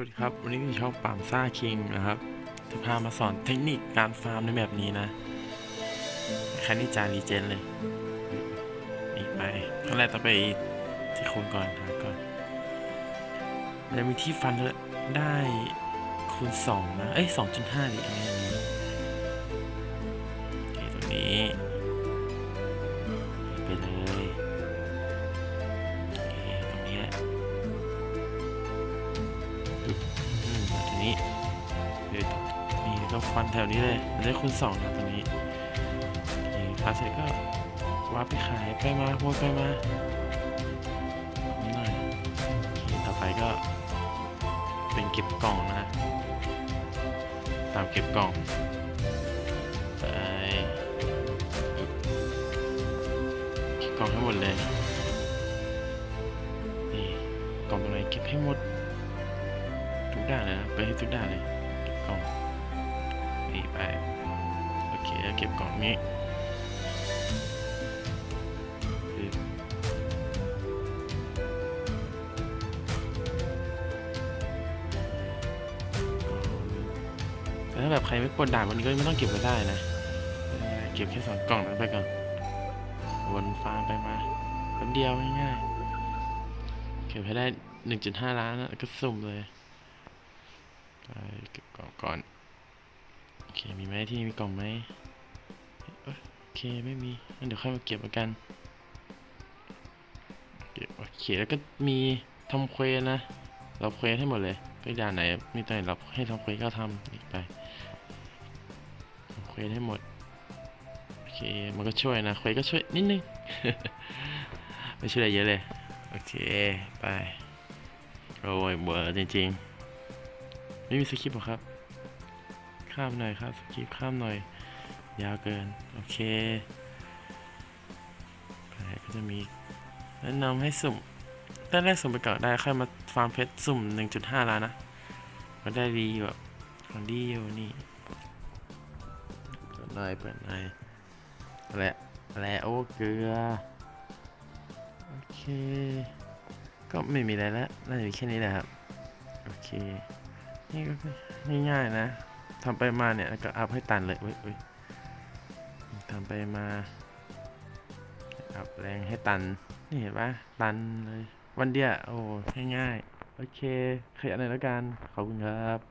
วัสดีครับ วันนี้คือช่องปามซ่าคิงนะครับ จะพามาสอนเทคนิคการฟาร์มในแบบนี้นะแค่นี้จารีเจนเลย อีกไปขั้นแรกต้องไปที่โคนก่อนหาก่อนจะมีที่ฟันได้คูณสองนะ เอ้ยสองจุดห้าดิอันนี้อันนี้โอเคตรงนี้ นี้เดี๋ยวนี่ก็ฟันแถวนี้เลยมันได้คูณสองนะตรงนี้นี่พาเสร็จก็วาร์ปไปขายไปมาวนไปมาหน่อยต่อไปก็ เป็นเก็บกล่องนะ ตามเก็บกล่องไปเก็บกล่องให้หมดเลยนี่กล่องตรงไหนเก็บให้หมด ด้านเลยไปให้ทุกด้านเลยเก็บกล่องนี่ไปโอเคแล้วเก็บกล่องนี้แต่ถ้าแบบใครไม่กดด่านวันนี้ก็ไม่ต้องเก็บก็ได้นะ เก็บแค่สองกล่องนั้นไปก่อนวนฟาร์มไปมาแป๊บเดียวง่ายๆเก็บให้ได้ 1.5 ล้านนะแล้วก็สุ่มเลย ไปเก็บกล่องก่อน โอเค มีไหมที่มีกล่องไหมโอเค ไม่มีงั้นเดี๋ยวค่อยมาเก็บกัน เก็บโอเค แล้วก็มีทำเควสนะเราเควสให้หมดเลยไปด่านไหน มีตัวไหนเราให้ทำเควสก็ทำอีกไปทำเควสให้หมด โอเค มันก็ช่วยนะ เควสก็ช่วยนิดนึง ไม่ช่วยอะไรเยอะเลย โอเค ไปโอ้ยเบอร์จริงๆ ไม่มีสคริปต์หรอครับ ข้ามหน่อยครับสคริปต์ข้ามหน่อย ยาวเกิน โอเคไปก็จะมีแนะนำให้สุ่มตอนแรกสุ่มไปก่อนได้ค่อยมาฟาร์มเพชรสุ่ม 1.5 ล้านนะก็ได้ดีแบบของดีอยู่นี่เปิดหน่อยเปิดหน่อยแหละแหละโอ้เกลือ โอเค ก็ไม่มีอะไรแล้วน่าจะมีแค่นี้แหละครับ โอเค นี่ก็ง่ายๆนะทำไปมาเนี่ยก็อัพให้ตันเลยเว้ยเว้ยทำไปมาอัพแรงให้ตัน นี่เห็นปะตันเลย วันเดียวโอ้ง่ายๆ โอเคขยันหน่อยแล้วกัน ขอบคุณครับ